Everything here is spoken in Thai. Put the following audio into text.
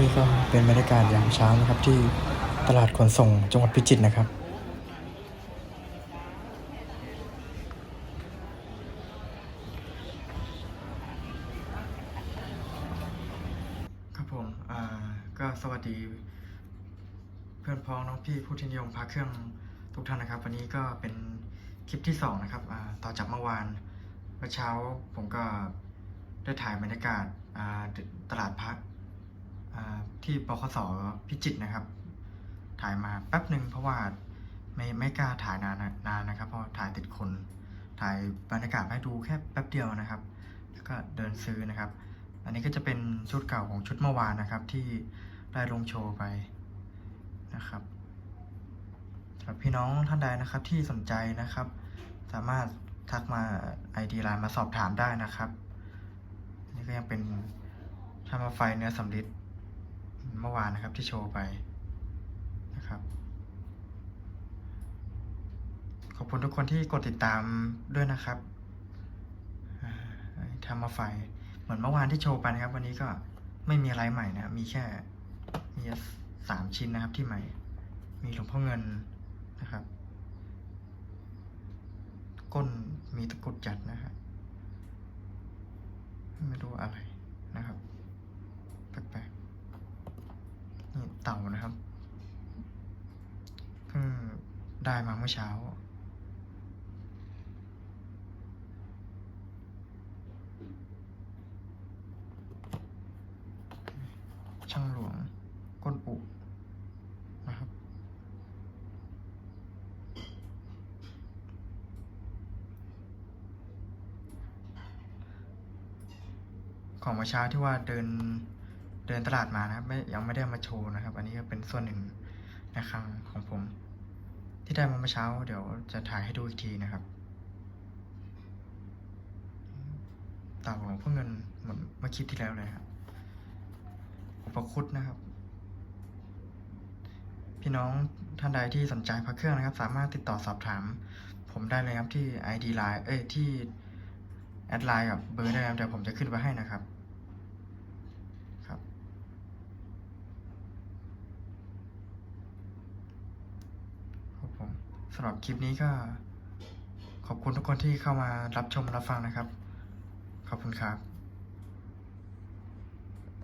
นี่ก็เป็นบรรยากาศยามเช้านะครับที่ตลาดขนส่งจังหวัดพิจิตรนะครับครับผมอ่าก็สวัสดี เพื่อนพ้องน้องพี่ผู้ที่นิยมพาเครื่องทุกท่านนะครับ วันนี้ก็เป็นคลิปที่สองนะครับอ่าต่อจากเมื่อวานเมื่อเช้าผมก็ได้ถ่ายบรรยากาศอ่าตลาดพัก ที่บคสพิจิตนะครับ ถ่ายมาแป๊บหนึ่งเพราะว่าไม่ไม่กล้าถ่ายนานนานนะครับ เพราะถ่ายติดคน ถ่ายบรรยากาศให้ดูแค่แป๊บเดียวนะครับ แล้วก็เดินซื้อนะครับ อันนี้ก็จะเป็นชุดเก่าของชุดเมื่อวานนะครับ ที่ได้ลงโชว์ไปนะครับสำหรับพี่น้องท่านใดนะครับที่สนใจนะครับ สามารถทักมา ID ไลน์มาสอบถามได้นะครับ นี่ก็ยังเป็นทำมาไฟเนื้อสำลิด เมื่อวานนะครับที่โชว์ไปนะครับขอบคุณทุกคนที่กดติดตามด้วยนะครับทำมาไฟเหมือนเมื่อวานที่โชว์ไปนะครับ วันนี้ก็ไม่มีอะไรใหม่นะครับมีแค่มีสามชิ้นนะครับที่ใหม่ มีหลวงพ่อเงินนะครับ ก้นมีตะกุดจัดนะครับไม่รู้อะไรนะครับแปลกๆนี่ เต่านะครับเพิ่งได้มาเมื่อเช้า ช่างหลวงก้นอุนะครับของเมื่อเช้าที่ว่าเดิน เดินตลาดมานะครับ ไม่ยังไม่ได้มาโชว์นะครับ อันนี้ก็เป็นส่วนหนึ่งในครั้งของผม ที่ได้มาเมื่อเช้า เดี๋ยวจะถ่ายให้ดูอีกทีนะครับเต่าหลวงพ่อเงินเหมือนเมื่อคลิปที่แล้วเลยครับอุปคุตนะครับ พี่น้องท่านใดที่สนใจพระเครื่องนะครับ สามารถติดต่อสอบถาม ผมได้เลยครับที่ ID Line เอ้ยที่แอดไลน์กับเบอร์ได้ครับเดี๋ยวผมจะขึ้นไว้ให้นะครับครับ ผมสำหรับคลิปนี้ก็ ขอบคุณทุกคนที่เข้ามารับชมรับฟังนะครับ ขอบคุณครับ